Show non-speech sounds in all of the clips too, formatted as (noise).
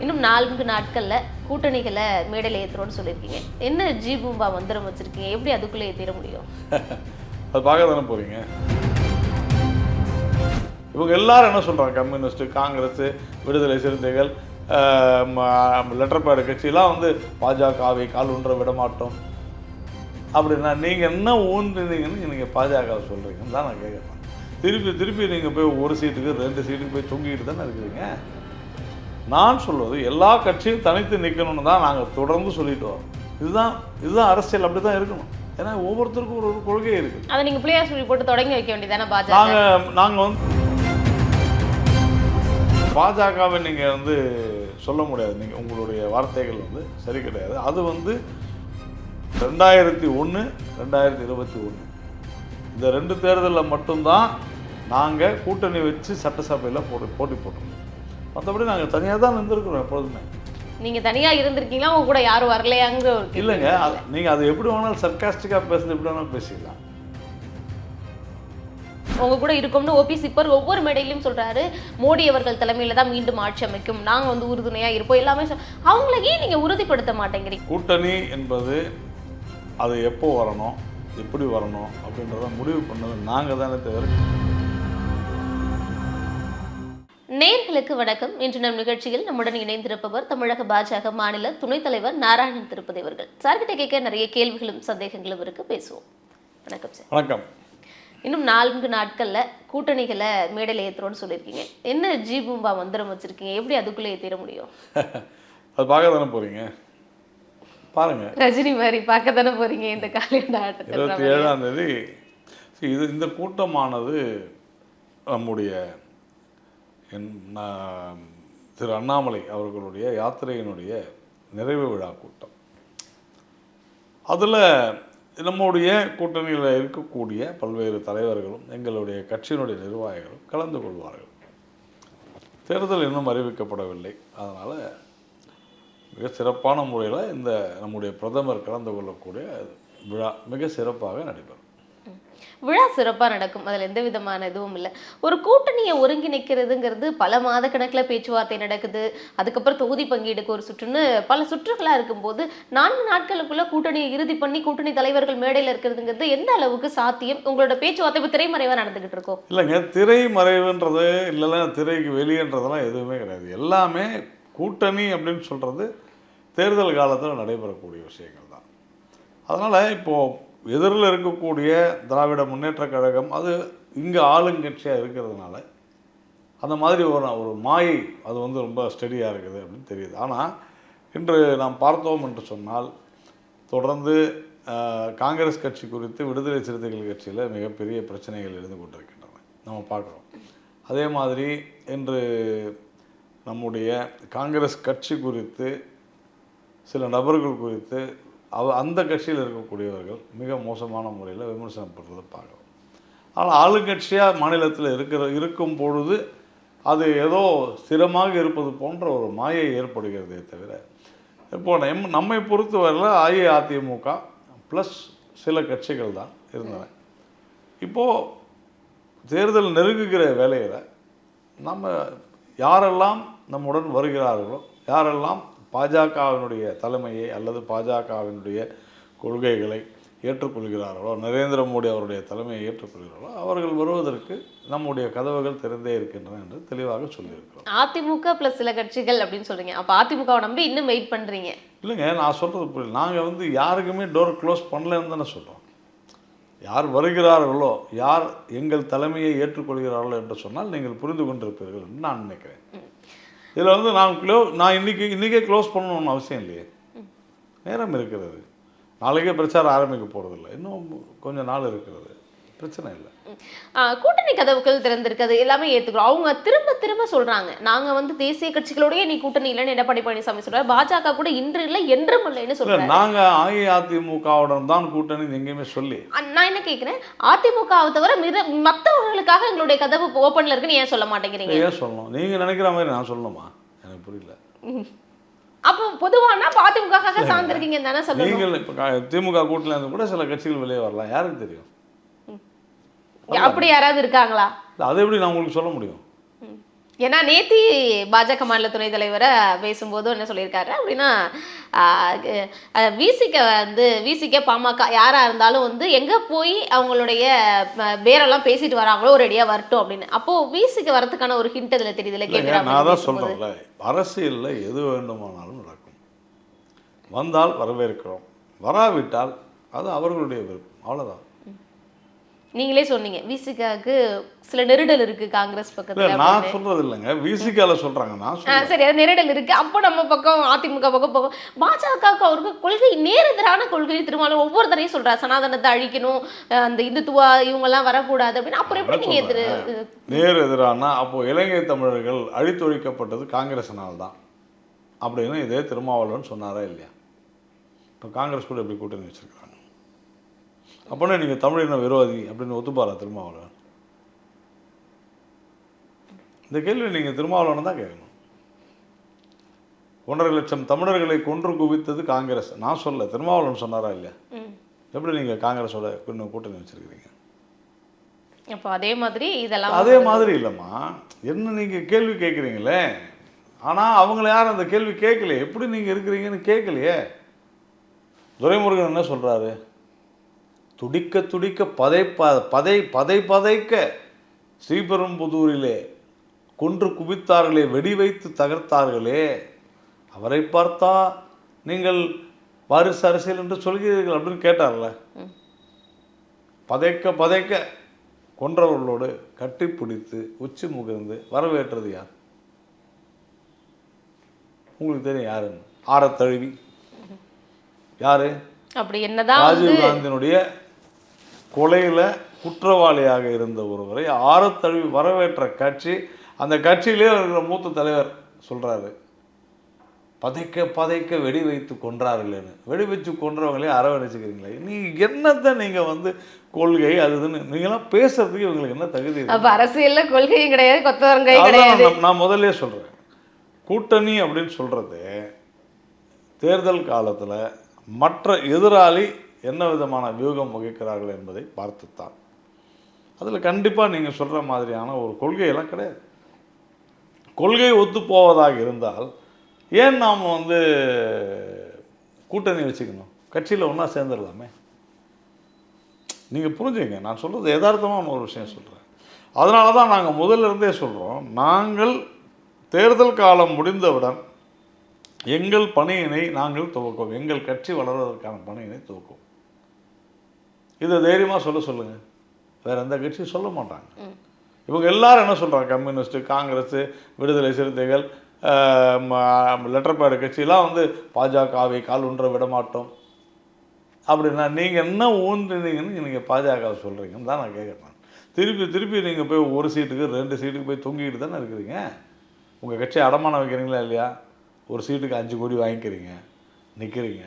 இன்னும் நான்கு நாட்களில் கூட்டணிகளை மேடையில் ஏற்றுறோன்னு சொல்லியிருக்கீங்க. என்ன ஜி பூம்பா மந்திரம் வச்சுருக்கீங்க? எப்படி அதுக்குள்ளே ஏற்றிட முடியும்? (laughs) அது பார்க்க தானே போகிறீங்க இவங்க எல்லாரும் என்ன சொல்கிறாங்க கம்யூனிஸ்ட் காங்கிரஸ் விடுதலை சிறுத்தைகள் லெட்டர் பேடு கட்சியெலாம் வந்து பாஜகவை கால் ஒன்ற விடமாட்டோம் அப்படின்னா நீங்கள் என்ன ஊன்றுனீங்கன்னு நீங்கள் பாஜகவை சொல்கிறீங்கன்னு தான் நான் கேட்குறேன் திருப்பி திருப்பி நீங்கள் போய் ஒரு சீட்டுக்கு ரெண்டு சீட்டுக்கு போய் தொங்கிக்கிட்டு தானே இருக்கிறீங்க? நான் சொல்வது எல்லா கட்சியும் தனித்து நிற்கணும்னு தான் நாங்கள் தொடர்ந்து சொல்லிட்டு வரோம். இதுதான் இதுதான் அரசியல் அப்படி தான் இருக்கணும். ஏன்னா ஒவ்வொருத்தருக்கும் ஒரு ஒரு கொள்கை இருக்குது அதை நீங்க பிள்ளையார் சொல்லி போட்டு தொடங்கி வைக்க வேண்டியதானே பாஜக? நாங்கள் நாங்கள் வந்து பாஜகவை நீங்கள் வந்து சொல்ல முடியாது. நீங்கள் உங்களுடைய வார்த்தைகள் வந்து சரி கிடையாது. அது வந்து ரெண்டாயிரத்தி ஒன்று ரெண்டாயிரத்தி இருபத்தி ஒன்று இந்த ரெண்டு தேர்தலில் மட்டும்தான் நாங்கள் கூட்டணி வச்சு சட்டசபையில் போட்டி போட்டி போட்டோம். மற்றபடி நாங்கள் தனியாக தான் இருந்திருக்கிறோம் எப்பொழுதுமே. நீங்க தனியா இருந்திருக்கீங்களா? உங்க கூட யாரும் வரலையாங்கிற ஒரு. இல்லைங்க நீங்கள் அது எப்படி வேணாலும் சர்க்காஸ்டிக்காக பேசுறது எப்படி வேணாலும் பேசிக்கலாம் உங்க கூட இருக்கோம்னு ஓபி சிப்பர் ஒவ்வொரு மேடையிலும் சொல்றாரு மோடி அவர்கள் தலைமையில தான் மீண்டும் ஆட்சி அமைக்கும். நாங்க வந்து உறுதுணையா இருப்போம். எல்லாமே அவங்கள ஏன் நீங்க உறுதிப்படுத்த மாட்டேங்கிறீங்க? கூட்டணி என்பது அது எப்போ வரணும் எப்படி வரணும் அப்படின்றத முடிவு பண்ணது நாங்கள் தானே தவிர நேர்களுக்கு வணக்கம். இன்று நம் நிகழ்ச்சியில் நம்முடன் இணைந்திருப்பவர் தமிழக பாஜக மாநில துணைத் தலைவர் நாராயணன் திருப்பதி அவர்கள். சார்கிட்ட கேட்க நிறைய கேள்விகளும் சந்தேகங்களும் இருக்கு. பேசுவோம். வணக்கம் சார். வணக்கம். இன்னும் நான்கு நாட்கள்ல கூட்டணிகளை மேடையில் ஏத்துறோம்னு சொல்லியிருக்கீங்க. என்ன ஜி பூம்பா மந்திரம் வச்சிருக்கீங்க? எப்படி அதுக்குள்ளே ஏத்திட முடியும்? (laughs) அது பார்க்க தானே போகிறீங்க பாருங்கள் ரஜினி மாதிரி பார்க்க தானே போறீங்க இந்த காலையில் இருபத்தி ஏழாம் தேதி. இது இந்த கூட்டமானது நம்முடைய என் திரு அண்ணாமலை அவர்களுடைய யாத்திரையினுடைய நிறைவு விழா கூட்டம். அதில் நம்முடைய கூட்டணியில் இருக்கக்கூடிய பல்வேறு தலைவர்களும் எங்களுடைய கட்சியினுடைய நிர்வாகிகளும் கலந்து கொள்வார்கள். தேர்தல் இன்னும் அறிவிக்கப்படவில்லை. அதனால் மிக சிறப்பான முறையில் இந்த நம்முடைய பிரதமர் கலந்து கொள்ளக்கூடிய விழா மிக சிறப்பாக நடைபெறும். விழா சிறப்பாக நடக்கும். அதில் எந்த விதமான இதுவும் இல்லை. ஒரு கூட்டணியை ஒருங்கிணைக்கிறதுங்கிறது பல மாத கணக்கில் பேச்சுவார்த்தை நடக்குது. அதுக்கப்புறம் தொகுதி பங்கீடுக்கு ஒரு சுற்றுன்னு பல சுற்றுகளாக இருக்கும்போது நான்கு நாட்களுக்குள்ளே கூட்டணியை இறுதி பண்ணி கூட்டணி தலைவர்கள் மேடையில் இருக்கிறதுங்கிறது எந்த அளவுக்கு சாத்தியம்? உங்களோட பேச்சுவார்த்தை இப்போ திரைமறைவாக நடந்துகிட்டு இருக்கோம் இல்லைங்க திரைமறைவுன்றது இல்லைன்னா திரைக்கு வெளியன்றதெல்லாம் எதுவுமே கிடையாது. எல்லாமே கூட்டணி அப்படின்னு சொல்கிறது தேர்தல் காலத்தில் நடைபெறக்கூடிய விஷயங்கள் தான். அதனால் இப்போது எதிரில் இருக்கக்கூடிய திராவிட முன்னேற்றக் கழகம் அது இங்கே ஆளுங்கட்சியாக இருக்கிறதுனால அந்த மாதிரி ஒரு ஒரு மாயை அது வந்து ரொம்ப ஸ்டெடியாக இருக்குது அப்படின்னு தெரியுது. ஆனால் இன்று நாம் பார்த்தோம் என்று சொன்னால் தொடர்ந்து காங்கிரஸ் கட்சி குறித்து விடுதலை சிறுத்தைகள் கட்சியில் மிகப்பெரிய பிரச்சனைகள் இருந்து கொண்டிருக்கின்றன. நம்ம பார்க்குறோம். அதே மாதிரி இன்று நம்முடைய காங்கிரஸ் கட்சி குறித்து சில நபர்கள் குறித்து அவ அந்த கட்சியில் இருக்கக்கூடியவர்கள் மிக மோசமான முறையில் விமர்சனப்படுறதை பார்க்கலாம் ஆனால் ஆளுங்கட்சியாக மாநிலத்தில் இருக்கிற இருக்கும் பொழுது அது ஏதோ ஸ்திரமாக இருப்பது போன்ற ஒரு மாயை ஏற்படுகிறதே தவிர இப்போ நம் நம்மை பொறுத்தவரையில் அஇஅதிமுக ப்ளஸ் சில கட்சிகள் தான் இருந்தன. இப்போது தேர்தல் நெருங்குகிற வேலையில் நம்ம யாரெல்லாம் நம்முடன் வருகிறார்களோ யாரெல்லாம் பாஜகவினுடைய தலைமையை அல்லது பாஜகவினுடைய கொள்கைகளை ஏற்றுக்கொள்கிறார்களோ நரேந்திர மோடி அவருடைய தலைமையை ஏற்றுக்கொள்கிறார்களோ அவர்கள் வருவதற்கு நம்முடைய கதவுகள் திறந்தே இருக்கின்றன என்று தெளிவாக சொல்லியிருக்கிறோம். அதிமுக பிளஸ் சில கட்சிகள் அப்படின்னு சொல்றீங்க. அப்ப அதிமுகவை நம்பி இன்னும் வெயிட் பண்றீங்க. இல்லைங்க நான் சொல்கிறது புரியல. நாங்கள் வந்து யாருக்குமே டோர் க்ளோஸ் பண்ணலன்னு தானே சொல்கிறோம் யார் வருகிறார்களோ யார் எங்கள் தலைமையை ஏற்றுக்கொள்கிறார்களோ என்று சொன்னால் நீங்கள் புரிந்து கொண்டிருப்பீர்கள் என்று நான் நினைக்கிறேன். இதில் வந்து நான் க்ளோ நான் இன்னைக்கு இன்றைக்கே க்ளோஸ் பண்ணணும்னு அவசியம் இல்லையே. நேரம் இருக்கிறது. நாளைக்கே பிரச்சாரம் ஆரம்பிக்க போகிறதில்ல இன்னும் கொஞ்சம் நாள் இருக்கிறது. பிரச்சனை இல்லை. கூட்டணி கதவுகள் திறந்திருக்கிறது எல்லாமே ஏத்துக்கிறோம். அவங்க திரும்ப திரும்ப சொல்றாங்க. நாங்க வந்து தேசிய கட்சிகளோடய நீ கூட்டணி இல்லைன்னு எடப்பாடி பழனிசாமி சொல்றாரு? பாஜக கூட இன்று இல்லை என்றும் இல்லைன்னு இல்லை சொல்றாரு. நாங்கள் அஇஅதிமுகவுடன் தான் கூட்டணி எங்கேயுமே சொல்லி. நான் என்ன கேக்குறேன்? அதிமுகவை தவிர மித மத்தவர்களுக்காக எங்களுடைய கதவு ஓப்பன்ல இருக்குன்னு ஏன் சொல்ல மாட்டேங்கிறீங்க? ஏன் சொல்லணும்? நீங்கள் நினைக்கிற மாதிரி நான் சொல்லணுமா? எனக்கு புரியல. அப்போ பொதுவானா அதிமுகக்காக சார்ந்திருக்கீங்க தானே சொல்லணும்? நீங்கள் இப்போ திமுக கூட்டில் இருந்து கூட சில கட்சிகள் வெளியே வரலாம். யாருக்கு தெரியும்? அப்படி யாராவது இருக்காங்களா? அதை எப்படி நான் உங்களுக்கு சொல்ல முடியும்? ஏன்னா நேத்தி பாஜக மாநில துணைத் தலைவரை பேசும்போது என்ன சொல்லியிருக்காரு? அப்படின்னா விசிக வந்து விசிக பாமக யாரா இருந்தாலும் வந்து எங்க போய் அவங்களுடைய பேரெல்லாம் பேசிட்டு வராங்களோ ஒரு ரெடியா வரட்டும் அப்படின்னு. அப்போ விசிக வரதுக்கான ஒரு ஹிண்ட் இதுல தெரியுதுல கேட்கிறாங்க நான் தான் சொல்கிறேன்ல அரசியலில் எது வேண்டுமானாலும் நடக்கும். வந்தால் வரவேற்கிறோம். வராவிட்டால் அது அவர்களுடைய விருப்பம். அவ்வளோதான் நீங்களே சொன்னீங்க விசிகாவுக்கு சில நெருடல் இருக்கு காங்கிரஸ் பக்கத்துல நான் சொல்றது இல்லைங்க. விசிகால சொல்கிறாங்க நான் சரி அது நெருடல் இருக்கு. அப்போ நம்ம பக்கம் அதிமுக பக்கம் பக்கம் பாஜகவுக்கு அவருக்கு கொள்கை நேரெதிரான கொள்கை திருமாவளவன் ஒவ்வொரு தடையும் சொல்றாரு. சனாதனத்தை அழிக்கணும் அந்த இந்துத்துவா இவங்கெல்லாம் வரக்கூடாது அப்படின்னு. அப்புறம் எப்படி நீங்க எதிர் நேர் எதிரானா அப்போ இலங்கை தமிழர்கள் அழித்தொழிக்கப்பட்டது காங்கிரஸினால் தான். அப்படின்னு இதே திருமாவளவன் சொன்னாரா இல்லையா? இப்போ காங்கிரஸ் கூட எப்படி கூட்டணி வச்சிருக்காங்க அப்போனா நீங்கள் தமிழின விரோதி அப்படின்னு ஒத்துப்பாரா திருமாவளவன்? இந்த கேள்வி நீங்கள் திருமாவளவன் தான் கேட்கணும். ஒன்றரை லட்சம் தமிழர்களை கொன்று குவித்தது காங்கிரஸ். நான் சொல்ல திருமாவளவன் சொன்னாரா இல்லையா. எப்படி நீங்கள் காங்கிரஸோட இன்னும் கூட்டணி வச்சிருக்கிறீங்க? அப்போ அதே மாதிரி இதெல்லாம் அதே மாதிரி இல்லைம்மா. என்ன நீங்கள் கேள்வி கேட்குறீங்களே? ஆனால் அவங்கள யாரும் அந்த கேள்வி கேட்கலையே. எப்படி நீங்கள் இருக்கிறீங்கன்னு கேட்கலையே? துரைமுருகன் என்ன சொல்கிறாரு துடிக்க துடிக்க பதை பதை பதை பதைக்க ஸ்ரீபெரும்புதூரிலே கொன்று குவித்தார்களே வெடி வைத்து தகர்த்தார்களே. அவரை பார்த்தா நீங்கள் வாரிசு அரசியல் என்று சொல்கிறீர்கள் அப்படின்னு கேட்டார்ல. பதைக்க பதைக்க கொன்றவர்களோடு கட்டிப்பிடித்து உச்சி முகிர்ந்து வரவேற்றது யார்? உங்களுக்கு தெரியும் யாருன்னு? ஆறத் தழுவி யாரு? அப்படி என்னதான் ராஜீவ் காந்தியினுடைய கொலையில குற்றவாளியாக இருந்த ஒருவரை ஆறத் தழுவி வரவேற்ற கட்சி அந்த கட்சியிலே இருக்கிற மூத்த தலைவர் சொல்றாரு பதைக்க பதைக்க வெடி வைத்து கொன்றார்களேன்னு வெடி வச்சு கொன்றவங்களே அரவணைச்சுக்கிறீங்களே. நீங்க என்னத்தை நீங்க வந்து கொள்கை அது இதுன்னு நீங்களாம் பேசுறதுக்கு இவங்களுக்கு என்ன தகுதி இருக்கு? அப்ப அரசியல்ல கொள்கையும் கிடையாது கொத்தவரங்கையும் அதான் கிடையாது. நான் நான் முதல்ல சொல்கிறேன் கூட்டணி அப்படின்னு சொல்கிறது தேர்தல் காலத்தில் மற்ற எதிராளி என்ன விதமான வியூகம் வகிக்கிறார்கள் என்பதை பார்த்துத்தான். அதில் கண்டிப்பாக நீங்கள் சொல்கிற மாதிரியான ஒரு கொள்கையெல்லாம் கிடையாது. கொள்கை ஒத்து போவதாக இருந்தால் ஏன் நாம் வந்து கூட்டணி வச்சுக்கணும்? கட்சியில் ஒன்றா சேர்ந்துடலாமே. நீங்கள் புரிஞ்சுங்க நான் சொல்கிறது யதார்த்தமான ஒரு விஷயம் சொல்கிறேன் அதனால தான் நாங்கள் முதல்ல இருந்தே சொல்கிறோம் நாங்கள் தேர்தல் காலம் முடிந்தவுடன் எங்கள் பணியினை நாங்கள் துவக்குவோம். எங்கள் கட்சி வளர்வதற்கான பணியினை துவக்குவோம். இதை தைரியமாக சொல்ல சொல்லுங்கள் வேற எந்த கட்சியும் சொல்ல மாட்டாங்க. இவங்க எல்லாரும் என்ன சொல்கிறாங்க கம்யூனிஸ்ட்டு காங்கிரஸ் விடுதலை சிறுத்தைகள் லெட்டர் பேடு கட்சியெல்லாம் வந்து பாஜகவை கால் ஊன்ற விட மாட்டோம். அப்படின்னா நீங்கள் என்ன ஊன்றுனீங்கன்னு நீங்கள் பாஜக சொல்கிறீங்கன்னு தான் நான் கேட்குறேன் திருப்பி திருப்பி நீங்கள் போய் ஒரு சீட்டுக்கு ரெண்டு சீட்டுக்கு போய் தொங்கிக்கிட்டு தானே இருக்கிறீங்க? உங்கள் கட்சி அடமானம் வைக்கிறீங்களா இல்லையா? ஒரு சீட்டுக்கு அஞ்சு கோடி வாங்கிக்கிறீங்க நிற்கிறீங்க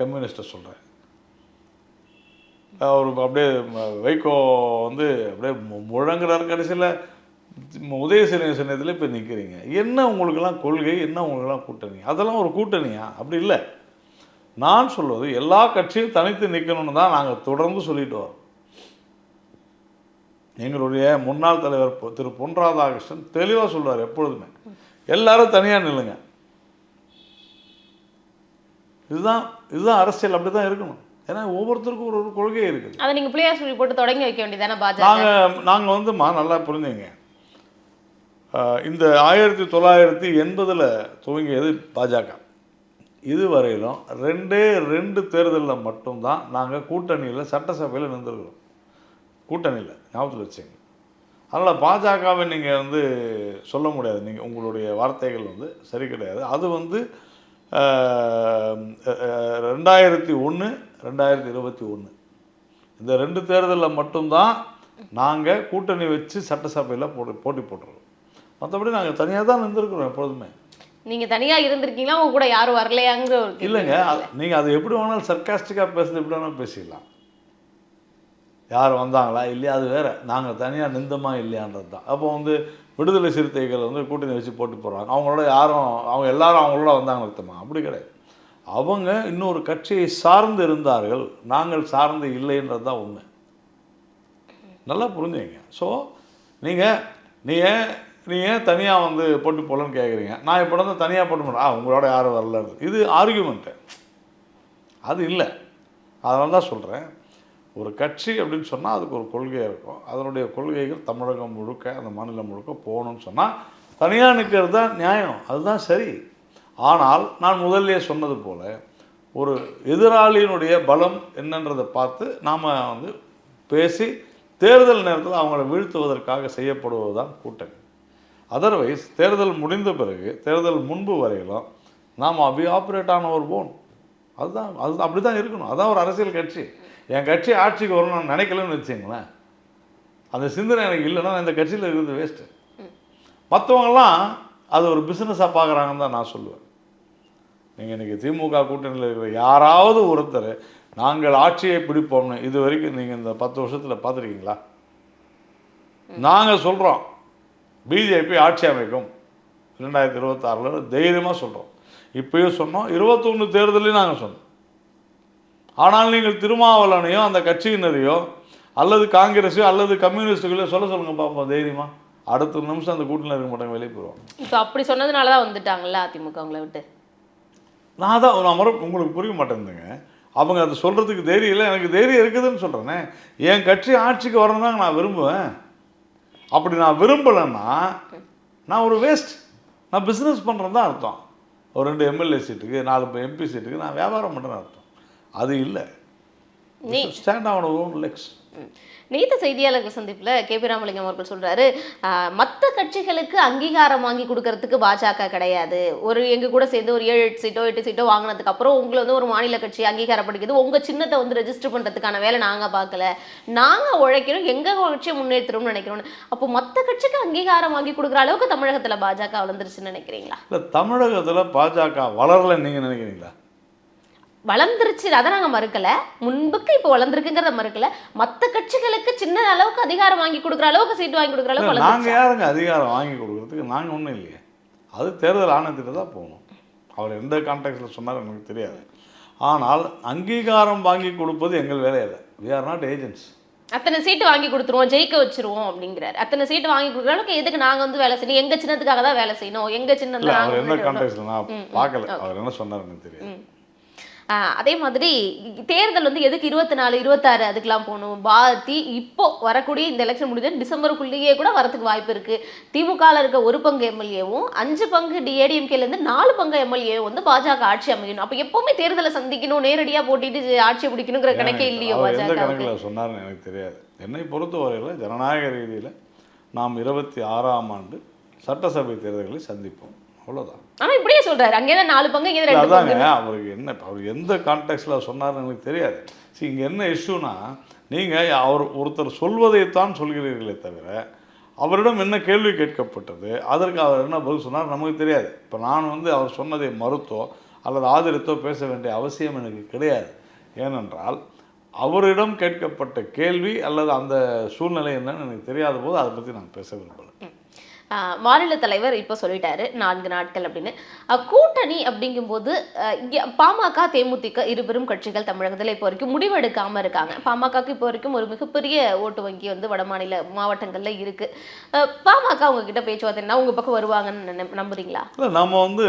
கம்யூனிஸ்ட்டை சொல்கிறேன் அவர் அப்படியே வைகோ வந்து அப்படியே மு- முழங்குறாரு கடைசியில். உதயசேன சின்னத்தில் இப்போ நிற்கிறீங்க என்ன உங்களுக்கெல்லாம் கொள்கை? என்ன உங்களுக்கெல்லாம் கூட்டணி? அதெல்லாம் ஒரு கூட்டணியா? அப்படி இல்லை. நான் சொல்வது எல்லா கட்சியும் தனித்து நிற்கணும்னு தான் நாங்கள் தொடர்ந்து சொல்லிட்டு வரோம். எங்களுடைய முன்னாள் தலைவர் திரு பொன் ராதாகிருஷ்ணன் தெளிவாக சொல்றார் எப்பொழுதுமே. எல்லாரும் தனியாக நில்லுங்க. இதுதான் இதுதான் அரசியல் அப்படி தான் இருக்கணும். ஏன்னா ஒவ்வொருத்தருக்கும் ஒரு ஒரு கொள்கை இருக்குது. அதை நீங்க பிள்ளையார் சொல்லி போட்டு தொடங்கி வைக்க வேண்டியதானே பாஜக? நாங்கள் நாங்கள் வந்துமா நல்லா புரிஞ்சுங்க. இந்த ஆயிரத்தி தொள்ளாயிரத்தி எண்பதில் துவங்கியது பாஜக. இதுவரையிலும் ரெண்டே ரெண்டு தேர்தலில் மட்டும்தான் நாங்கள் கூட்டணியில் சட்டசபையில் நின்றுருக்கிறோம். கூட்டணியில் ஞாபகத்தில் வச்சுங்க. அதனால் பாஜகவை நீங்கள் வந்து சொல்ல முடியாது. நீங்கள் உங்களுடைய வார்த்தைகள் வந்து சரி கிடையாது. அது வந்து ரெண்டாயிரத்தி ஒன்று ரெண்டாயிரத்தி இருபத்தி ஒன்று இந்த ரெண்டு தேர்தலில் மட்டும்தான் நாங்கள் கூட்டணி வச்சு சட்டசபையில் போட்டி போட்டி போட்டுருக்கோம் மற்றபடி நாங்கள் தனியாக தான் நின்றுருக்குறோம் எப்பொழுதுமே. நீங்க தனியா இருந்திருக்கீங்களா? உங்க கூட யாரும் வரலையாங்கிற. இல்லைங்க நீங்கள் அதை எப்படி வேணாலும் சர்க்காஸ்டிக்காக பேசுறது எப்படி வேணாலும் பேசிடலாம். யார் வந்தாங்களா இல்லையா அது வேற. நாங்கள் தனியாக நிந்தமா இல்லையான்றது தான். அப்போ வந்து விடுதலை சிறுத்தைகள் வந்து கூட்டணி வச்சு போட்டு போடுறாங்க. அவங்களோட யாரும் அவங்க எல்லாரும் அவங்களோட வந்தாங்க அர்த்தமா அப்படி கிடையாது. அவங்க இன்னொரு கட்சியை சார்ந்து இருந்தார்கள். நாங்கள் சார்ந்து இல்லைன்றது தான் உண்மை. நல்லா புரிஞ்சுங்க. ஸோ நீங்கள் நீங்கள் நீ ஏன் தனியாக வந்து போட்டு போகலன்னு கேட்குறீங்க நான் இப்போ வந்து தனியாக போட்டு போகிறேன் ஆ உங்களோட யாரும் வரல. இது ஆர்கியூமெண்ட்டு அது இல்லை. அதனால தான் சொல்கிறேன் ஒரு கட்சி அப்படின்னு சொன்னால் அதுக்கு ஒரு கொள்கை இருக்கும். அதனுடைய கொள்கைகள் தமிழகம் முழுக்க அந்த மாநிலம் முழுக்க போகணும்னு சொன்னால் தனியாக நிற்கிறது தான் நியாயம். அதுதான் சரி. ஆனால் நான் முதல்லயே சொன்னது போல் ஒரு எதிராளியினுடைய பலம் என்னன்றதை பார்த்து நாம் வந்து பேசி தேர்தல் நேரத்தில் அவங்கள வீழ்த்துவதற்காக செய்யப்படுவது தான் கூட்டணி. அதர்வைஸ் தேர்தல் முடிந்த பிறகு தேர்தல் முன்பு வரையிலும் நாம் அபி ஆப்ரேட் ஆன ஒரு போன் அதுதான் அது அப்படி தான் இருக்கணும். அதான் ஒரு அரசியல் கட்சி. என் கட்சி ஆட்சிக்கு வரணும்னு நான் நினைக்கலன்னு வச்சுங்களேன் அந்த சிந்தனை எனக்கு இல்லைன்னா நான் இந்த கட்சியில் இருக்கிறது வேஸ்ட்டு மற்றவங்கலாம் அது ஒரு பிஸ்னஸாக பார்க்குறாங்கன்னு தான் நான் சொல்லுவேன். நீங்கள் இன்றைக்கி திமுக கூட்டணியில் இருக்கிற யாராவது ஒருத்தர் நாங்கள் ஆட்சியை பிடிப்போம்னு இது வரைக்கும் நீங்கள் இந்த பத்து வருஷத்தில் பார்த்துருக்கீங்களா? நாங்கள் சொல்கிறோம் பிஜேபி ஆட்சி அமைக்கும். ரெண்டாயிரத்தி இருபத்தாறில் தைரியமாக சொல்கிறோம் இப்பயும் சொன்னோம் இருபத்தொன்று தேர்தலையும் நாங்கள் சொன்னோம். ஆனால் நீங்கள் திருமாவளவனையோ அந்த கட்சியினரையோ அல்லது காங்கிரஸையோ அல்லது கம்யூனிஸ்டுகளையோ சொல்ல சொல்லுங்க பார்ப்போம் தைரியமா. அடுத்த நிமிஷம் அந்த கூட்டணியில் இருக்க மாட்டாங்க வெளியே போயிடுவாங்க. இப்போ அப்படி சொன்னதுனால தான் வந்துட்டாங்கல்ல அதிமுக உங்களை விட்டு? நான் தான் நான் முறை உங்களுக்கு புரிய மாட்டேங்குதுங்க. அவங்க அதை சொல்கிறதுக்கு தைரியம் இல்லை எனக்கு தைரியம் இருக்குதுன்னு சொல்கிறேனே என் கட்சி ஆட்சிக்கு வரணும் தாங்க நான் விரும்புவேன். அப்படி நான் விரும்பலைன்னா நான் ஒரு வேஸ்ட் நான் பிஸ்னஸ் பண்ணுறது தான் அர்த்தம். ஒரு ரெண்டு எம்எல்ஏ சீட்டுக்கு நாலு எம்பி சீட்டுக்கு நான் வியாபாரம் பண்ணுறேன்னு அர்த்தம். அது இல்லை. நீ ஸ்டாண்ட் ஆன் ஓன் லெக்ஸ். நேத்து செய்தியாளர்கள் சந்திப்புல கே பி ராமலிங்கம் அவர்கள் சொல்றாரு மற்ற கட்சிகளுக்கு அங்கீகாரம் வாங்கி கொடுக்கறதுக்கு பாஜக கிடையாது. ஒரு எங்க கூட சேர்ந்து ஒரு ஏழு எட்டு சீட்டோ எட்டு சீட்டோ வாங்கினதுக்கு அப்புறம் உங்களை வந்து ஒரு மாநில கட்சி அங்கீகாரப்படுகிறது உங்க சின்னத்தை வந்து ரெஜிஸ்டர் பண்றதுக்கான வேலை நாங்க பார்க்கல. நாங்க உழைக்கிறோம் எங்க கட்சியை முன்னேற்றணும்னு நினைக்கிறோம் அப்போ மற்ற கட்சிக்கு அங்கீகாரம் வாங்கி கொடுக்குற அளவுக்கு தமிழகத்துல பாஜக வளர்ந்துருச்சுன்னு நினைக்கிறீங்களா? இல்லை தமிழகத்தில் பாஜக வளரலைன்னு நீங்கள் நினைக்கிறீங்களா? வளர்ந்துருச்சு. அதை நாங்க மறுக்கல. முன்புக்கு இப்போ வளர்ந்துருக்குங்கிறத மறுக்கல. மற்ற கட்சிகளுக்கு சின்ன அளவுக்கு அதிகாரம் வாங்கி கொடுக்குற அளவுக்கு சீட்டு வாங்கி கொடுக்குற அளவுக்கு நாங்கள் யாருங்க அதிகாரம் வாங்கி கொடுக்குறதுக்கு? நாங்கள் ஒன்றும் இல்லையே. அது தேர்தல் ஆணையத்திட்ட தான் போகணும். அவர் எந்த கான்டாக்டில் சொன்னார் எனக்கு தெரியாது. ஆனால் அங்கீகாரம் வாங்கி கொடுப்பது எங்கள் வேலை இல்லை வி ஆர் நாட் ஏஜென்ட்ஸ் அத்தனை சீட்டு வாங்கி கொடுத்துருவோம் ஜெயிக்க வச்சிருவோம் அப்படிங்கிறாரு. அத்தனை சீட்டு வாங்கி கொடுக்குற அளவுக்கு எதுக்கு நாங்க வந்து வேலை செய்யணும்? எங்க சின்னத்துக்காக தான் வேலை செய்யணும். எங்க இல்லை சின்னத்துல நாங்க அவர் என்ன. கான்டாக்டில் நான். பார்க்கல. அவர் என்ன சொன்னார் எனக்கு தெரியாது. அதே மாதிரி தேர்தல் வந்து எதுக்கு இருபத்தி நாலு இருபத்தாறு அதுக்கெல்லாம் போகணும்? பாரதி இப்போ வரக்கூடிய இந்த எலெக்ஷன் முடிஞ்ச டிசம்பருக்குள்ளேயே கூட வரதுக்கு வாய்ப்பு இருக்கு. திமுகவில் இருக்க ஒரு பங்கு எம்எல்ஏவும் அஞ்சு பங்கு டிஏடிஎம்கேல இருந்து நாலு பங்கு எம்எல்ஏவும் வந்து பாஜக ஆட்சி அமைக்கணும் அப்போ எப்பவுமே தேர்தலை சந்திக்கணும் நேரடியா போட்டிட்டு ஆட்சியை பிடிக்கணுங்கிற கணக்கே இல்லையோ பாஜக சொன்னார்னு எனக்கு தெரியாது. என்னை பொறுத்தவரையில் ஜனநாயக ரீதியில் நாம் இருபத்தி ஆறாம் ஆண்டு சட்டசபை தேர்தல்களை சந்திப்போம். அவ்வளோதான் ஆனா இப்படியே சொல்றாரு. அங்கேதான் நாலு பங்கு இங்கே அதாங்க அவருக்கு என்ன அவர் எந்த கான்டெக்ட்ல சொன்னார்னு எனக்கு தெரியாது. சரி இங்கே என்ன இஷ்யூனா நீங்கள் அவர் ஒருத்தர் சொல்வதைத்தான் சொல்கிறீர்களே தவிர அவரிடம் என்ன கேள்வி கேட்கப்பட்டது அதற்கு அவர் என்ன பதில் சொன்னார் நமக்கு தெரியாது. இப்போ நான் வந்து அவர் சொன்னதை மறுத்தோ அல்லது ஆதரித்தோ பேச வேண்டிய அவசியம் எனக்கு கிடையாது. ஏனென்றால் அவரிடம் கேட்கப்பட்ட கேள்வி அல்லது அந்த சூழ்நிலை என்னன்னு எனக்கு தெரியாத போது அதை பற்றி நான் பேச விரும்பலை. மாநில தலைவர் இப்போ சொல்லிட்டாரு நான்கு நாட்கள் அப்படின்னு. கூட்டணி அப்படிங்கும்போது பாமக தேமுதிக இருபெரும் கட்சிகள் தமிழகத்தில் இப்போ வரைக்கும் முடிவெடுக்காம இருக்காங்க. பாமகக்கு இப்போ வரைக்கும் ஒரு மிகப்பெரிய ஓட்டு வங்கி வந்து வடமாநில மாவட்டங்களில் இருக்குது இருக்கு பாமக உங்ககிட்ட பேச்சுவார்த்தைன்னா உங்க பக்கம் வருவாங்கன்னு நம்புறீங்களா? இல்லை நம்ம வந்து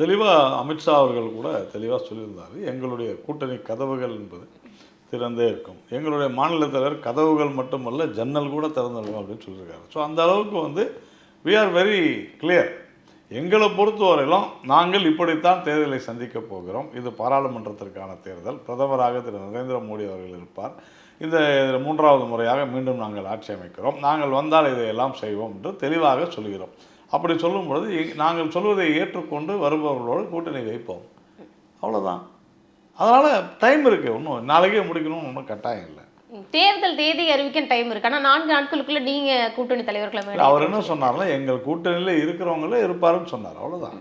தெளிவாக அமித்ஷா அவர்கள் கூட தெளிவாக சொல்லியிருந்தார். எங்களுடைய கூட்டணி கதவுகள் என்பது திறந்தே இருக்கும். எங்களுடைய மாநில தலைவர் கதவுகள் மட்டுமல்ல ஜன்னல் கூட திறந்திருக்கும் அப்படின்னு சொல்லியிருக்காரு. ஸோ அந்த அளவுக்கு வந்து வி ஆர் வெரி கிளியர் எங்களை பொறுத்தவரையிலும் நாங்கள் இப்படித்தான் தேர்தலை சந்திக்க போகிறோம். இது பாராளுமன்றத்திற்கான தேர்தல். பிரதமராக திரு. நரேந்திர மோடி அவர்கள் இருப்பார். இந்த மூன்றாவது முறையாக மீண்டும் நாங்கள் ஆட்சி அமைக்கிறோம். நாங்கள் வந்தால் இதையெல்லாம் செய்வோம் என்று தெளிவாக சொல்கிறோம். அப்படி சொல்லும் பொழுது நாங்கள் சொல்வதை ஏற்றுக்கொண்டு வருபவர்களோடு கூட்டணி வைப்போம். அவ்வளோதான் அதனால் டைம் இருக்குது ஒன்றும் நாளைக்கே முடிக்கணும்னு ஒன்றும் கட்டாயம் இல்லை. தேர்தல் தேதி அறிவிக்க டைம் இருக்கு. ஆனா நான்கு நாட்களுக்குள்ள நீங்க கூட்டணி தலைவர்களை அவர் என்ன சொன்னார்னா எங்கள் கூட்டணியில் இருக்கிறவங்களே இருப்பாருன்னு சொன்னார். அவ்வளோதான்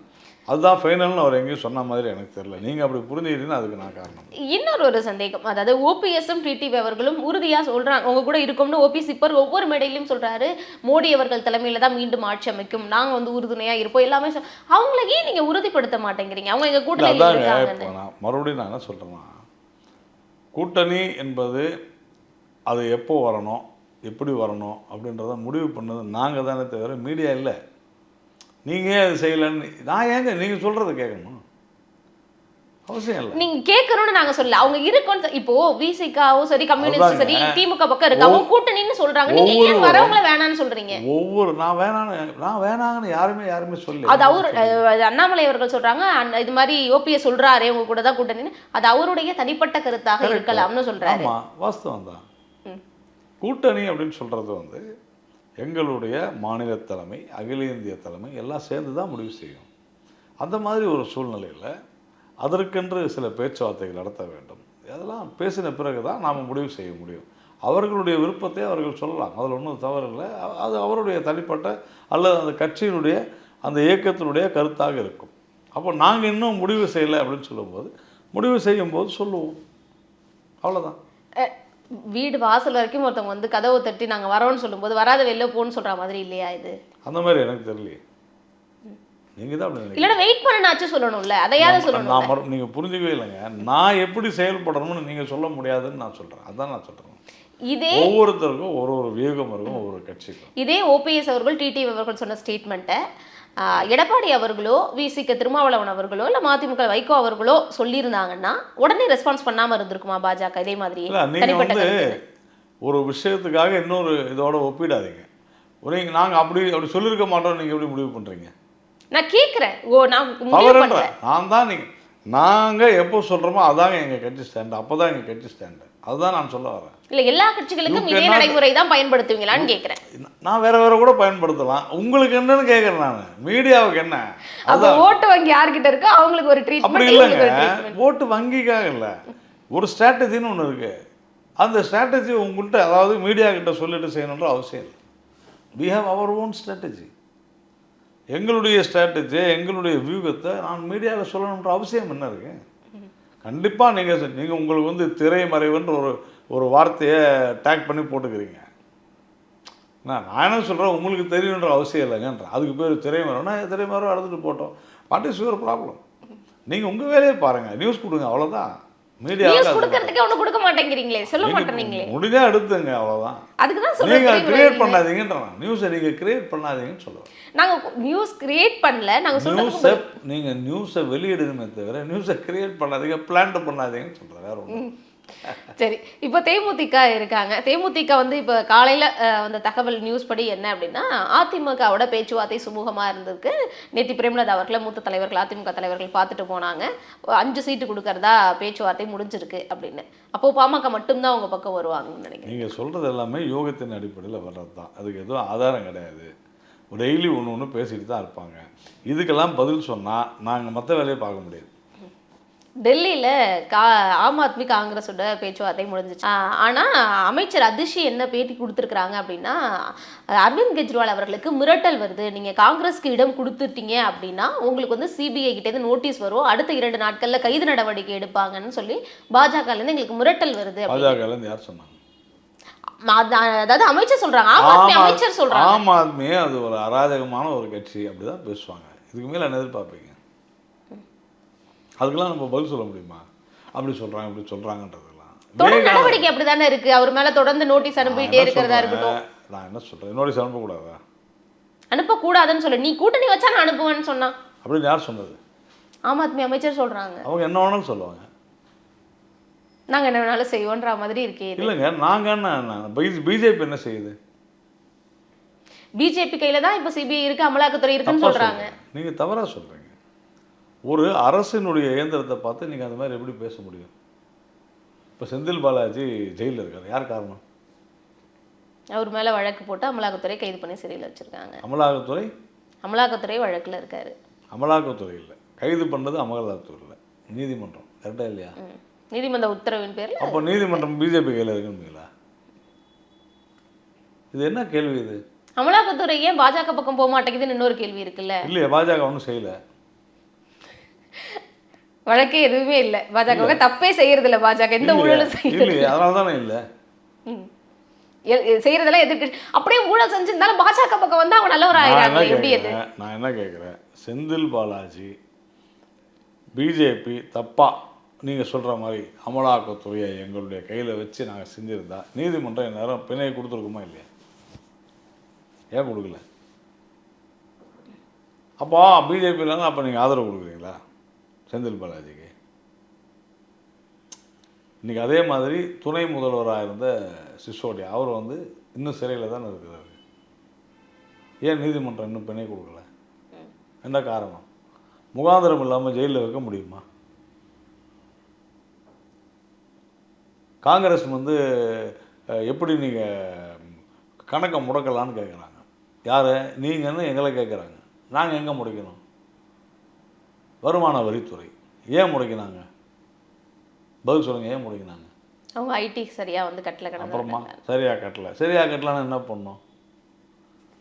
அதுதான் ஃபைனல்னு அவர் எங்கேயும் சொன்ன மாதிரி எனக்கு தெரியல. நீங்கள் அப்படி புரிஞ்சுக்கிட்டீங்கன்னா அதுக்கு நான் காரணம். இன்னொரு ஒரு சந்தேகம். அதாவது ஓபிஎஸ்ஸும் டிடிவி அவர்களும் உறுதியா சொல்றாங்க. உங்க கூட இருக்கோம்னு ஓபிஎஸ் இப்போ ஒவ்வொரு மேடையிலும் சொல்றாரு. மோடி அவர்கள் தலைமையில தான் மீண்டும் ஆட்சி அமைக்கும். நாங்க வந்து உறுதுணையா இருப்போம். எல்லாமே அவங்கள ஏன் நீங்க உறுதிப்படுத்த மாட்டேங்கிறீங்க? அவங்க எங்க இல்லை கூட்டணியில் அதாங்க இருக்காங்கன்னு. இப்போ நான் மறுபடியும் நான் என்ன சொல்கிறேன்னா கூட்டணி என்பது அது எப்போ வரணும் எப்படி வரணும் அப்படின்றத முடிவு பண்ணது நாங்கள் தானே தவிர மீடியா இல்லை. நீங்கள் ஏன் அது செய்யலைன்னு? நான் ஏங்க நீங்கள் சொல்கிறத கேட்கணும்? அவசியம் இல்லை. நீங்க கேட்கணும்னு நாங்க சொல்லல. அவங்க இருக்கோன்னு இப்போ விசிகாவும் சரி கம்யூனிஸ்டும் சரி. திமுக பக்கம் இருக்கு. அவங்க கூட்டணின்னு சொல்றாங்க. நீங்க ஏன் வரவங்கள வேணாம்னு சொல்றீங்க? ஒவ்வொரு நான் வேணான்னு நான் வேணாங்கன்னு யாருமே யாருமே சொல்லி அது அவர் அண்ணாமலை அவர்கள் சொல்றாங்க. அண்ணா- இது மாதிரி ஓபிஎஸ் சொல்றாரே உங்க கூட தான் கூட்டணின்னு. அது அவருடைய தனிப்பட்ட கருத்தாக. இருக்கலாம்னு சொல்றாரு. ஆமாம் வாஸ்தவம் தான். கூட்டணி அப்படின்னு சொல்கிறது வந்து எங்களுடைய மாநில தலைமை அகில இந்திய தலைமை எல்லாம் சேர்ந்து தான் முடிவு செய்யும். அந்த மாதிரி ஒரு சூழ்நிலையில் அதற்கென்று சில பேச்சுவார்த்தைகள் நடத்த வேண்டும். அதெல்லாம் பேசின பிறகு தான் நாம் முடிவு செய்ய முடியும். அவர்களுடைய விருப்பத்தை அவர்கள் சொல்லலாம். அதில் ஒன்றும் தவறு இல்லை. அது அவருடைய தனிப்பட்ட அல்லது அந்த கட்சியினுடைய அந்த இயக்கத்தினுடைய கருத்தாக இருக்கும். அப்போ நாங்கள் இன்னும் முடிவு செய்யலை அப்படின்னு சொல்லும்போது முடிவு செய்யும்போது சொல்லுவோம். அவ்வளோதான் வீடு வாசல் வரைக்கும் ஒருத்தவங்க வந்து கதவை தட்டி நாங்க வரோம்னு சொல்லும்போது வராத வெளில போன்னு சொல்ற மாதிரி இல்லையா இது? அந்த மாதிரி எனக்கு தெரியலையே. நீங்கள் தான். இல்லைன்னா வெயிட் பண்ணனாச்சும் சொல்லணும்ல. அதையாவது சொல்லணும் நான் மறு நீங்கள் புரிஞ்சுக்கவே இல்லைங்க. நான் எப்படி செயல்படணும்னு நீங்கள் சொல்ல முடியாதுன்னு நான் சொல்கிறேன் அதான் நான் சொல்கிறேன் இதே ஒவ்வொருத்தருக்கும் ஒரு ஒரு வியூகம் இருக்கும் ஒவ்வொரு கட்சிக்கும். இதே ஓபிஎஸ் அவர்கள் டிடி அவர்கள் சொன்ன ஸ்டேட்மெண்ட்டை எடப்பாடி அவர்களோ விசிக திருமாவளவன் அவர்களோ இல்லை மதிமுக வைகோ அவர்களோ சொல்லியிருந்தாங்கன்னா உடனே ரெஸ்பான்ஸ் பண்ணாம இருந்திருக்குமா பாஜக? இதே மாதிரி தனிப்பட்ட. ஒரு விஷயத்துக்காக இன்னொரு இதோட ஒப்பிடாதீங்க. நீங்கள் நாங்கள் அப்படி அப்படி சொல்லியிருக்க மாட்டோம் நீங்கள் எப்படி முடிவு பண்ணுறீங்க நான் கேட்குறேன் ஓ நான் நான் தான் நீங்கள் நாங்கள் எப்போ சொல்கிறோமோ அதாங்க எங்கள் கட்சி ஸ்டாண்டு அப்போ தான் எங்கள் கட்சி ஸ்டாண்டு அதுதான் நான் சொல்ல வரேன். இல்ல எல்லா கட்சிகளுக்கும் இதே நடைமுறை தான் பயன்படுத்துவீங்களான்னு கேட்குறேன். நான் வேற வேற கூட பயன்படுத்தலாம். உங்களுக்கு என்னன்னு கேட்குறேன் நான். மீடியாவுக்கு என்ன? அப்போ ஓட்டு வங்கி யார்கிட்ட இருக்கோ அவங்களுக்கு ஒரு அப்படி ட்ரீட்மெண்ட் இல்லைங்க. ஓட்டு வங்கிக்காக இல்லை. ஒரு ஸ்ட்ராட்டஜின்னு ஒன்று இருக்கு. அந்த ஸ்ட்ராட்டஜி உங்கள்கிட்ட அதாவது மீடியா கிட்ட சொல்லிட்டு செய்யணுன்ற அவசியம் இல்லை. We have our own strategy எங்களுடைய ஸ்ட்ராட்டஜி எங்களுடைய வியூகத்தை நான் மீடியாவில் சொல்லணுன்ற அவசியம் என்ன இருக்கு? கண்டிப்பாக நீங்கள் நீங்கள் உங்களுக்கு வந்து திரைமறைவுன்ற ஒரு ஒரு வார்த்தையை டேக் பண்ணி போட்டுக்கிறீங்க. நான் நான் என்ன சொல்கிறேன் உங்களுக்கு தெரியணுன்ற அவசியம் இல்லைங்கன்ற. அதுக்கு பேர் திரைமறைவுனா திரைமறைவு எடுத்துகிட்டு போட்டோம். வாட் இஸ் யுவர் ப்ராப்ளம் நீங்கள் உங்கள் வேலையை பாருங்கள் நியூஸ் கொடுங்க அவ்வளோதான் நியூஸ் மீடியா கொடுக்கறதுக்கே ஒண்ணு கொடுக்க மாட்டேங்கிறீங்களே சொல்ல மாட்டேறீங்களே முடிஞ்சா எடுத்துங்க அவ்வளோதான் அதுக்கு தான் நீங்கள் சொல்றேன் கிரியேட் பண்ணாதீங்கன்றேன் நியூஸை நீங்கள் கிரியேட் பண்ணாதீங்கன்னு சொல்லுவேன். நாங்க நியூஸ் கிரியேட் பண்ணல நாங்க சொல்றது நியூஸை நீங்கள் நியூஸை வெளியிடுங்கமே தவிர நியூஸை கிரியேட் பண்ணாதீங்க பிளான் பண்ணாதீங்கன்னு சொல்கிறேன் வேற ஒன்றும் சரி இப்போ தேமுதிக இருக்காங்க. தேமுதிக வந்து இப்போ காலையில் வந்த தகவல் நியூஸ் படி என்ன அப்படின்னா அதிமுகவோட பேச்சுவார்த்தை சுமூகமாக இருந்திருக்கு. நேத்தி பிரேமலதா அவர்களை மூத்த தலைவர்கள் அதிமுக தலைவர்கள் பார்த்துட்டு போனாங்க. அஞ்சு சீட்டு கொடுக்கறதா பேச்சுவார்த்தை முடிஞ்சிருக்கு அப்படின்னு. அப்போ பாமக மட்டும்தான் உங்கள் பக்கம் வருவாங்கன்னு நினைக்கிறேன். நீங்கள் சொல்கிறது எல்லாமே யோகத்தின் அடிப்படையில் வர்றது தான் அதுக்கு எதுவும் ஆதாரம் கிடையாது. டெய்லி ஒன்று ஒன்று பேசிட்டு தான் இருப்பாங்க. இதுக்கெல்லாம் பதில் சொன்னால் நாங்கள் மற்ற வேலையை பார்க்க முடியாது. டெல்லியில கா ஆம் ஆத்மி காங்கிரஸோட பேச்சுவார்த்தை முடிஞ்சிச்சு. ஆஹ் ஆனா அமைச்சர் அதிஷி என்ன பேட்டி கொடுத்துருக்காங்க அப்படின்னா அரவிந்த் கெஜ்ரிவால் அவர்களுக்கு மிரட்டல் வருது. நீங்க காங்கிரஸ்க்கு இடம் கொடுத்துட்டீங்க அப்படின்னா உங்களுக்கு வந்து சிபிஐ கிட்ட இருந்து நோட்டீஸ் வரும். அடுத்த இரண்டு நாட்கள்ல கைது நடவடிக்கை எடுப்பாங்கன்னு சொல்லி பாஜக இருந்து எங்களுக்கு மிரட்டல் வருது. பாஜகலேருந்து யார் சொன்னாங்க? அதாவது அமைச்சர் சொல்றாங்க. ஆம் ஆத்மி அமைச்சர் சொல்றாங்க. ஆம் ஆத்மியே அது ஒரு அராஜகமான ஒரு கட்சி அப்படி தான் பேசுவாங்க. இதுக்கு மேலே என்ன எதிர்பார்ப்பீங்க? அதுக்கெல்லாம் நம்ம பதில் சொல்ல முடியுமா? அப்படி சொல்கிறாங்க இப்படி சொல்கிறாங்கன்றதெல்லாம் தொடர் நடவடிக்கை அப்படிதானே இருக்கு. அவர் மேல தொடர்ந்து நோட்டீஸ் அனுப்பிட்டே இருக்கிறதா இருக்கட்டும். நான் என்ன சொல்கிறேன் என்னோட அனுப்பக்கூடாதா? அனுப்பக்கூடாதுன்னு சொல்ல. நீ கூட்டணி வச்சா நான் அனுப்புவேன்னு சொன்னா. அப்படின்னு யார் சொன்னது? ஆம் ஆத்மி அமைச்சர் சொல்றாங்க. அவங்க என்ன வேணாலும் சொல்லுவாங்க. நாங்க என்ன வேணாலும் செய்வோன்ற மாதிரி இருக்கே இல்லைங்க நாங்கள் என்ன பிஜேபி என்ன செய்யுது? பிஜேபி கையில தான் இப்ப சிபிஐ இருக்கு அமலாக்கத்துறை இருக்குன்னு சொல்றாங்க. நீங்கள் தவறாக சொல்கிறீங்க ஒரு அரசினுடைய இயந்திரத்தை பார்த்து நீங்கள் அந்த மாதிரி எப்படி பேச முடியும்? இப்போ செந்தில் பாலாஜி ஜெயிலில் இருக்கார். யார் காரணம்? அவர் மேல வழக்கு போட்டு அமலாக்கத்துறை கைது பண்ணி சிறையில் வச்சிருக்காங்க. அமலாக்கத்துறை? அமலாக்கத்துறை வழக்குல இருக்காரு. அமலாக்கத்துறை இல்லை. கைது பண்ணது அமலாக்கத்துறையில் நீதிமன்றம். கரெக்டாக இல்லையா. நீதிமன்ற உத்தரவின் பேர்ல அப்போ நீதிமன்றம் பிஜேபி கையில் இருக்குங்களா இது என்ன கேள்வி இது? அமலாக்கத்துறை ஏன் பாஜக பக்கம் போக மாட்டேங்குதுன்னு இன்னொரு கேள்வி இருக்குல்ல? இல்லையா பாஜக ஒன்றும் செய்யலை. வழக்கே எதுவுமே இல்ல. பாஜக தப்பே செய்யறது இல்ல பாஜக எந்த ஊழலும் செய்யறது அதனால தானே இல்லை. செய்யறதெல்லாம் எதிர்க்கு அப்படியே ஊழல் செஞ்சிருந்தாலும் பாஜக பக்கம் வந்து அவங்க நல்லவர் நான் என்ன ஆயிடுறாங்க எப்படி அது? நான் என்ன கேட்குறேன் செந்தில் பாலாஜி பிஜேபி தப்பா நீங்கள் சொல்கிற மாதிரி அமலாக்கத்துறையை எங்களுடைய கையில் வச்சு நாங்கள் செஞ்சுருந்தா நீதிமன்றம் இந்நேரம் பிணை கொடுத்துருக்குமா இல்லையா? ஏன் கொடுக்கல? அப்போ பிஜேபியிலங்க அப்போ நீங்கள் ஆதரவு கொடுக்குறீங்களா? செந்தில் பாலாஜிக்கு. இன்றைக்கி அதே மாதிரி துணை முதல்வராக இருந்த சிசோடியா அவர் வந்து இன்னும் சிறையில் தானே இருக்கிறார். ஏன் நீதிமன்றம் இன்னும் பிணை கொடுக்கல? என்ன காரணம்? முகாந்திரம் இல்லாமல் ஜெயிலில் வைக்க முடியுமா? காங்கிரஸ் வந்து எப்படி நீங்கள் கணக்கை முடக்கலான்னு கேட்குறாங்க யார்? நீங்கன்னு எங்களை கேட்குறாங்க நாங்கள் எங்கே முடிக்கணும்? வருமான வரித்துறை. ஏன் முடைக்கினாங்க? பதில் சொல்லுங்கள் ஏன் முடைக்கினாங்க? அவங்க ஐடி சரியா வந்து கட்டல அப்புறமா கடந்த சரியாக கட்டல. சரியாக கட்டலன்னு என்ன பண்ணணும்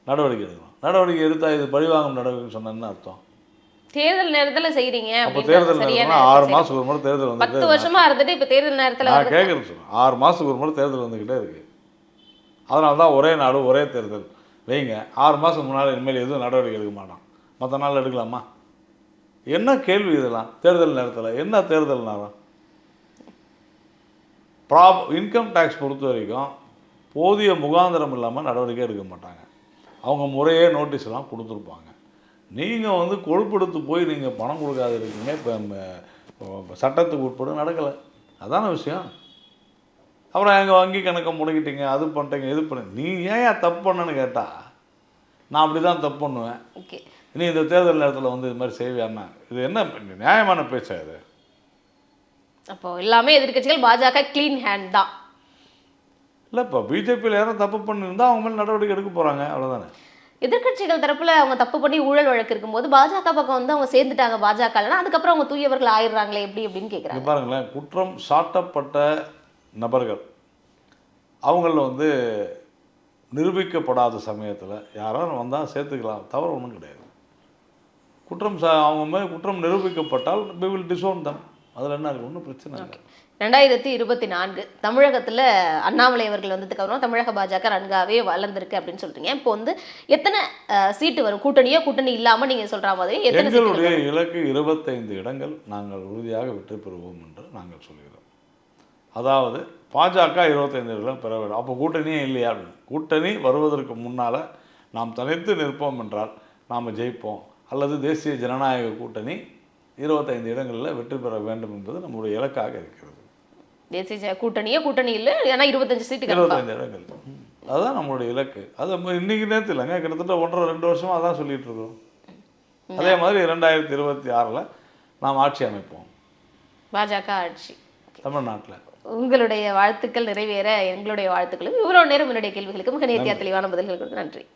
நடவடிக்கை எடுக்கணும். நடவடிக்கை எடுத்தால் இது பழிவாங்கும் நடவடிக்கைன்னு சொன்னா என்ன அர்த்தம்? தேர்தல் நேரத்துல செய்றீங்க அப்போ தேர்தல் நேரத்தில் ஆறு மாதத்துக்கு ஒரு முறை தேர்தல் பத்து வந்துட்டு வருஷமா இருந்துட்டு இப்ப தேர்தல் நேரத்துல நான் வந்து கேட்குறது சொல்லுவேன் ஆறு மாதத்துக்கு ஒரு முறை தேர்தல் வந்துக்கிட்டே இருக்குது அதனால தான் ஒரே நாடு ஒரே தேர்தல். வைங்க. ஆறு மாதம் முன்னால் இனிமேல் எதுவும் நடவடிக்கை எடுக்க மாட்டான். மற்ற நாள் எடுக்கலாமா? என்ன கேள்வி இதெல்லாம்? தேர்தல் நேரத்தில் என்ன தேர்தல் நேரம் ப்ராப் இன்கம் டேக்ஸ் பொறுத்த வரைக்கும் போதிய முகாந்திரம் இல்லாமல் நடவடிக்கை எடுக்க மாட்டாங்க. அவங்க முறையே நோட்டீஸ்லாம் கொடுத்துருப்பாங்க. நீங்கள் வந்து கொழுப்படுத்து போய் நீங்கள் பணம் கொடுக்காது இருக்கீங்க இப்போ சட்டத்துக்கு உட்பட நடக்கலை. அதான விஷயம். அப்புறம் எங்கள் வங்கி கணக்கை முடக்கிட்டீங்க அது பண்ணிட்டீங்க இது பண்ண நீ ஏன் தப்பு பண்ணுன்னு கேட்டால் நான் அப்படி தான் தப்பு பண்ணுவேன். ஓகே. நீ இந்த தேர்தல் நேரத்தில் வந்து இது மாதிரி செய்வியான்னா இது என்ன நியாயமான பேச்சா இது? அப்போ எல்லாமே எதிர்க்கட்சிகள் பாஜக க்ளீன் ஹேண்ட் தான். இல்லை இப்போ பிஜேபியில் யாரும் தப்பு பண்ணியிருந்தா அவங்க மேலே நடவடிக்கை எடுக்க போகிறாங்க அவ்வளோதானே எதிர்க்கட்சிகள் தரப்புல அவங்க தப்பு பண்ணி ஊழல் வழக்கு இருக்கும்போது பாஜக பக்கம் வந்து அவங்க சேர்ந்துட்டாங்க பாஜக அதுக்கப்புறம் அவங்க தூயவர்கள் ஆயிடுறாங்களே எப்படி அப்படின்னு கேக்குறாங்க. இங்கே பாருங்களேன் குற்றம் சாட்டப்பட்ட நபர்கள் அவங்களில் வந்து நிரூபிக்கப்படாத சமயத்தில் யாரும் வந்தால் சேர்த்துக்கலாம் தவறு ஒன்றும் கிடையாது. குற்றம் சா அவங்க மேலே குற்றம் நிரூபிக்கப்பட்டால் we will disown them. அதில் என்ன இருக்குது ஒன்றும் பிரச்சனை இல்லை. ரெண்டாயிரத்தி இருபத்தி நான்கு தமிழகத்துல அண்ணாமலை அவர்கள் வந்ததுக்கு அப்புறம் தமிழக பாஜக நன்காவே வளர்ந்துருக்கு அப்படின்னு சொல்றீங்க. இப்போ வந்து எத்தனை சீட்டு வரும்? கூட்டணியோ கூட்டணி இல்லாம நீங்க சொல்ற மாதிரி எங்களுடைய இலக்கு இருபத்தைந்து இடங்கள் நாங்கள் உறுதியாக வெற்றி பெறுவோம் என்று நாங்கள் சொல்கிறோம். அதாவது பாஜக இருபத்தைந்து இடங்கள் பெற வேண்டும். அப்போ கூட்டணியே இல்லையா கூட்டணி வருவதற்கு முன்னால் நாம் தனித்து நிற்போம் என்றால் நாம் ஜெயிப்போம். அல்லது தேசிய ஜனநாயக கூட்டணி இருபத்தைந்து இடங்களில் வெற்றி பெற வேண்டும் என்பது நம்முடைய இலக்காக இருக்கிறது. தேசிய கூட்டணியோ கூட்டணி இல்லை ஏன்னா இருபத்தஞ்சு சீட்டு இருபத்தைந்து இடங்கள். அதுதான் நம்மளுடைய இலக்கு. அது இன்னைக்கு நேரத்தில் இல்லைங்க கிட்டத்தட்ட ஒன்றரை ரெண்டு வருஷமாக அதான் சொல்லிட்டு இருக்கோம் அதே மாதிரி ரெண்டாயிரத்தி இருபத்தி ஆறில் நாம் ஆட்சி அமைப்போம். பாஜக ஆட்சி. தமிழ்நாட்டில். உங்களுடைய வாழ்த்துக்கள் நிறைவேற எங்களுடைய வாழ்த்துக்களும். இவ்வளவு நேரம் என்னுடைய கேள்விகளுக்கு மிக நேர்த்தியா தெளிவான பதில்கள் கொடுத்து நன்றி.